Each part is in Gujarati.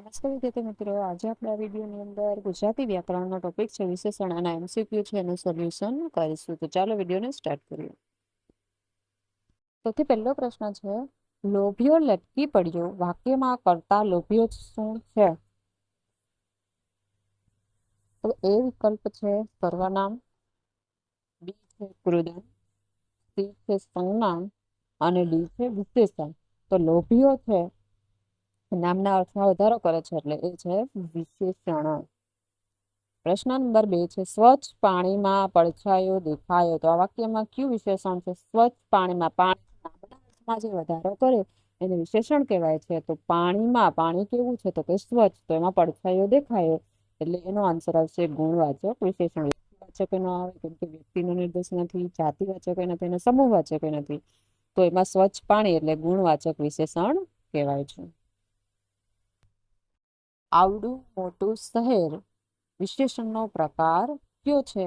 નમસ્તે વિદ્યાર્થી મિત્રો, આજે આપણે વિડીયોની અંદર ગુજરાતી વ્યાકરણનો ટોપિક છે, વિશેષણ અને એમસીક્યુ છે, એનું સોલ્યુશન કરીશું. તો ચાલો વિડીયોને સ્ટાર્ટ કરીએ. સૌથી પહેલો પ્રશ્ન છે લોભિયો લટકી પડ્યો, વાક્યમાં કરતા લોભિયો શું છે? તો એ વિકલ્પ છે, સર્વનામ, બી છે કૃદન સી છે સંજ્ઞામ અને ડી છે વિશેષણ. તો લોભિયો છે નામના અર્થમાં વધારો કરે છે એટલે એ છે વિશેષણ. પ્રશ્ન નંબર બે છે, સ્વચ્છ પાણીમાં પડછાયો દેખાયો. તો આ વાક્યમાં કયું વિશેષણ છે? સ્વચ્છ પાણીમાં પાણી નામના જે વધારો કરે એને વિશેષણ કહેવાય છે. તો પાણીમાં, પાણી કેવું છે? તો કે સ્વચ્છ. તો એમાં પડછાયો દેખાયો. એટલે એનો આન્સર આવશે ગુણવાચક વિશેષણ. વાચક ન આવે કેમ કે વ્યક્તિનો નિર્દેશ નથી, જાતિ જાતિવાચક નથી અને સમૂહવાચક નથી. તો એમાં સ્વચ્છ પાણી એટલે ગુણવાચક વિશેષણ કહેવાય છે. આવડું, મોટું શહેર વિશેષણનો પ્રકાર કયો છે?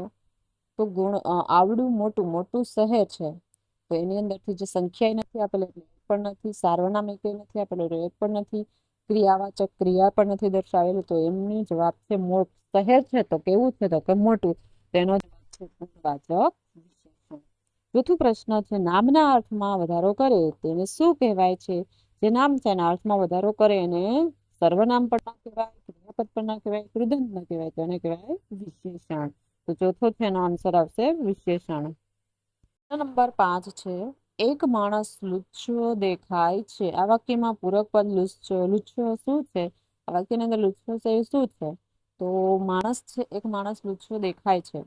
તો ગુણ આવડું, મોટું મોટું શહેર છે. તો એની અંદરથી જે સંખ્યા નથી આપેલી, એટલે પણ નથી સાર્વનામ એક નથી આપેલું, એટલે એક પણ નથી, ક્રિયાવાચક ક્રિયા પણ નથી દર્શાવેલું, તો એમની જવાબ છે શહેર છે, તો કેવું છે? તો કે મોટું. તેનો જવાબ છે ગુણવાચક ચોથું પ્રશ્ન છે, નામના અર્થમાં વધારો કરે, તેને શું કહેવાય છે? જે નામ છે એના અર્થમાં વધારો કરે એને સર્વનામ પણ ના કહેવાય, ક્રિયાપદ પણ ના કહેવાય કૃદંત ના કહેવાય, તેને કહેવાય વિશેષણ. તો ચોથો છે એનો આન્સર આવશે વિશેષણ. નંબર પાંચ છે, એક માણસ લુચ્છો દેખાય છે. આ વાક્યમાં પૂરક પદ લુચ્છો લુચ્છો શું છે? આ વાક્યની અંદર લુચ્છો છે એ શું છે? તો માણસ છે, એક માણસ લુચ્છો દેખાય છે.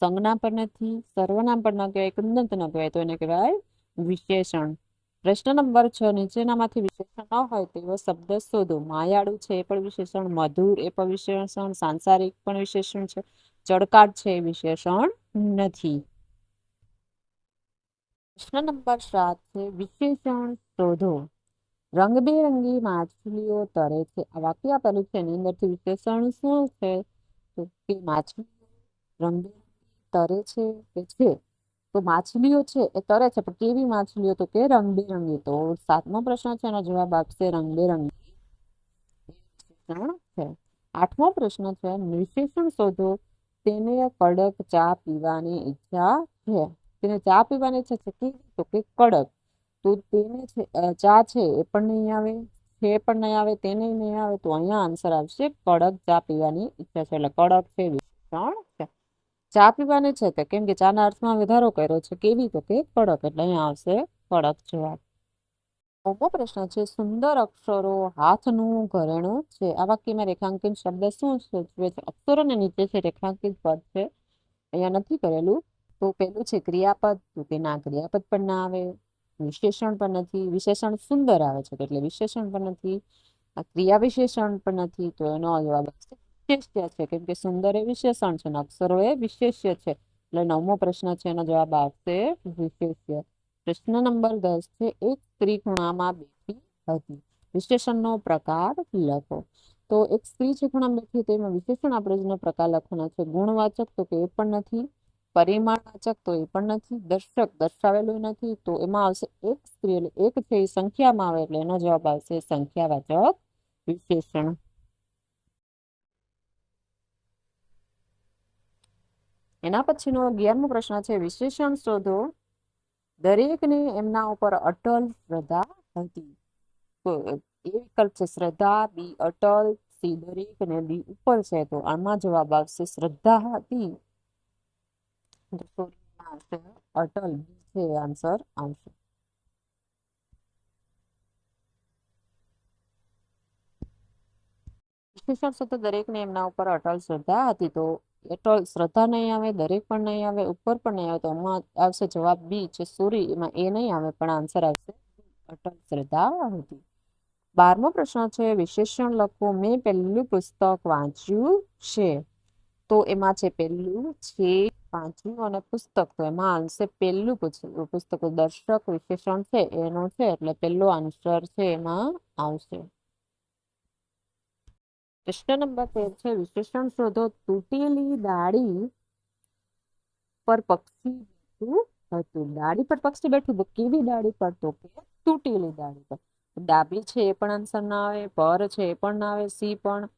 સંજ્ઞા પર નથી, સર્વનામ પણ ન કહેવાય કૃદંત ન કહેવાય, તો એને કહેવાય વિશેષણ. પ્રશ્ન નંબર છ, નીચેનામાંથી વિશેષણ ન હોય તેવો શબ્દ શોધો. માયાળુ છે એ પણ વિશેષણ, મધુર એ પણ વિશેષણ, સાંસારિક પણ વિશેષણ છે ચડકાટ છે વિશેષણ નથી. પ્રશ્ન નંબર સાત છે, વિશેષણ શોધો. રંગબેરંગી માછલીઓ તરે છે. આ વાક્ય આપેલું છે. એની અંદરથી વિશેષણ શું છે? કે માછલીઓ રંગબેરંગી તરે છે કે છે? તો માછલીઓ છે, એ તરે છે, પણ કેવી માછલીઓ? તો કે રંગબેરંગી. તો સાતમો પ્રશ્ન છે, એનો જવાબ આપશે રંગબેરંગી. છે. આઠમો પ્રશ્ન છે, વિશેષણ શોધો. તેને કડક ચા પીવાની ઈચ્છા છે. તેને ચા પીવાની ઈચ્છા છે કેવી તો કે કડક. તો તેને ચા છે, એ પણ નહીં આવે. છે પણ નહીં આવે, તેને નહીં આવે. તો અહીંયા આન્સર આવશે કડક ચા પીવાની ઈચ્છા છે. એટલે કડક છે, વિશેષણ છે. ચા પીવાની છે તો કેમ કે ચાના અર્થમાં વધારો કર્યો છે કેવી તો કે કડક એટલે અહીંયા આવશે કડક જવાબ. ઓપો પ્રશ્ન છે, સુંદર અક્ષરો હાથનું ઘરેણું છે. આ વાક્યમાં રેખાંકિત શબ્દ શું સૂચવે છે અક્ષરોને નીચે છે, રેખાંકિત પદ છે. અહીંયા નથી કરેલું તો પેલું છે ક્રિયાપદ, તો કે ના ક્રિયાપદ પણ ના આવે. વિશેષણ પણ નથી. વિશેષણ સુંદર આવે છે એટલે વિશેષણ પણ નથી. આ ક્રિયા વિશેષણ પણ નથી, તો એનો જવાબ આવશે વિશેષ્ય છે. કેમ કે સુંદર એ વિશેષણ છે. અક્ષરો એ વિશેષ્ય છે. એટલે નવમો પ્રશ્ન છે. એનો જવાબ આવશે વિશેષ્ય. પ્રશ્ન નંબર દસ છે. એક સ્ત્રી ખૂણામાં બેઠી હતી. વિશેષણનો પ્રકાર લખો. તો એક સ્ત્રી છે ખૂણામાં બેઠી તેમાં વિશેષણ આપણે જેનો પ્રકાર લખવાના છે. ગુણવાચક તો કે એ પણ નથી. પરિમાણવાચક તો એ પણ નથી. દર્શક દર્શાવેલું નથી. તો એમાં આવશે એક સ્ત્રી. એટલે એક છે એ સંખ્યામાં આવે. એટલે એનો જવાબ આવશે સંખ્યાવાચક વિશેષણ. એના પછીનો અગિયારમો પ્રશ્ન છે, વિશેષણ શોધો દરેકને એમના ઉપર અટલ શ્રદ્ધા હતી. એ વિકલ્પ છે, શ્રદ્ધા, બી અટલ, સી દરેક ને બી ઉપર છે, તો આમાં જવાબ આવશે શ્રદ્ધા હતી. અટલ છે આન્સર આવશે. વિશેષણ શોધો દરેકને એમના ઉપર અટલ શ્રદ્ધા હતી, તો અટલ શ્રદ્ધા નહીં આવે, દરેક પણ નહીં આવે, ઉપર પણ નહીં આવે, તો આમાં આવશે જવાબ બી છે સૂરી, એમાં એ નહીં આવે, પણ આન્સર આવશે અટલ શ્રદ્ધા હતી બારમો પ્રશ્ન છે, વિશેષણ લખો, મેં પહેલું પુસ્તક વાંચ્યું છે, તો એમાં છે પહેલું છે વાંચ્યું અને પુસ્તક, તો એમાં આન્સર પહેલું પુસ્તક દર્શક વિશેષણ છે, એનો છે, એટલે પહેલો આન્સર છે એમાં આવશે. પ્રશ્ન નંબર તેર છે, વિશેષણ શોધો તૂટેલી દાળી પર પક્ષી બેઠું હતું. દાડી પર પક્ષી બેઠું કેવી દાળી પર તો કે તૂટેલી દાળી પર. ડાબી છે એ પણ આન્સર ના આવે, પર છે એ પણ ના આવે, સી પણ,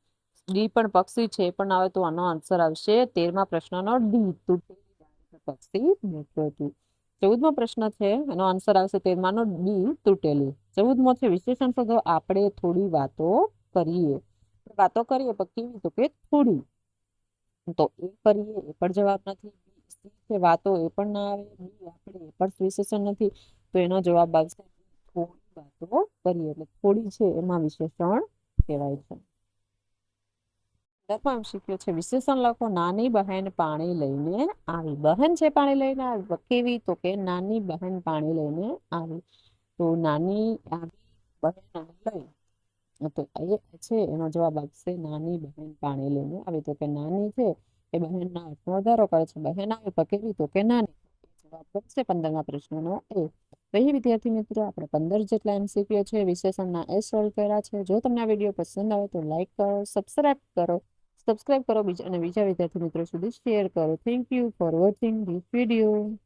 ડી પણ પક્ષી છે એ પણ ના આવે તો આનો આન્સર આવશે તેરમા પ્રશ્નનો ડી, તૂટેલી પક્ષી બેઠું હતું. ચૌદમો પ્રશ્ન છે, એનો આન્સર આવશે તેરમાનો ડી, તૂટેલી. ચૌદમો છે, વિશેષણ શોધો, આપણે થોડી વાતો કરીએ. વાતો કરીએ પણ કેવી તો કે થોડી. તો એ કરીએ, એ પણ જવાબ નથી. સી છે, વાતો એ પણ ના આવે. બી, આપણે એ પણ વિશેષણ નથી. તો એનો જવાબ આવશે થોડી વાતો કરીએ. એટલે થોડી છે એમાં વિશેષણ કહેવાય છે. પંદરમાં શીખ્યો છે, વિશેષણ લખો, નાની બહેન પાણી લઈને આવી. બહેન છે પાણી લઈને આવી? કેવી? તો કે નાની બહેન પાણી લઈને આવી. તો નાની, આવી બહેન લઈ. તો એ છે. એનો જવાબ આપશે નાની બહેન પાણી લઈને. આવી તો કે નાની છે, એ બહેનના અર્થમાં વધારો કરે છે. બહેન આવી તો તો કે નાની. જવાબ બનશે પંદરના પ્રશ્નનો એ. તો એ વિદ્યાર્થી મિત્રો, આપણે પંદર જેટલા એમસીક્યુ છે, વિશેષણના એ સોલ્વ કર્યા છે. જો તમને આ વીડિયો પસંદ આવે તો લાઇક કરો, સબસ્ક્રાઇબ કરો. સબસ્ક્રાઇબ કરો બીજા અને બીજા વિદ્યાર્થી મિત્રો સુધી શેર કરો. Thank you for watching this video.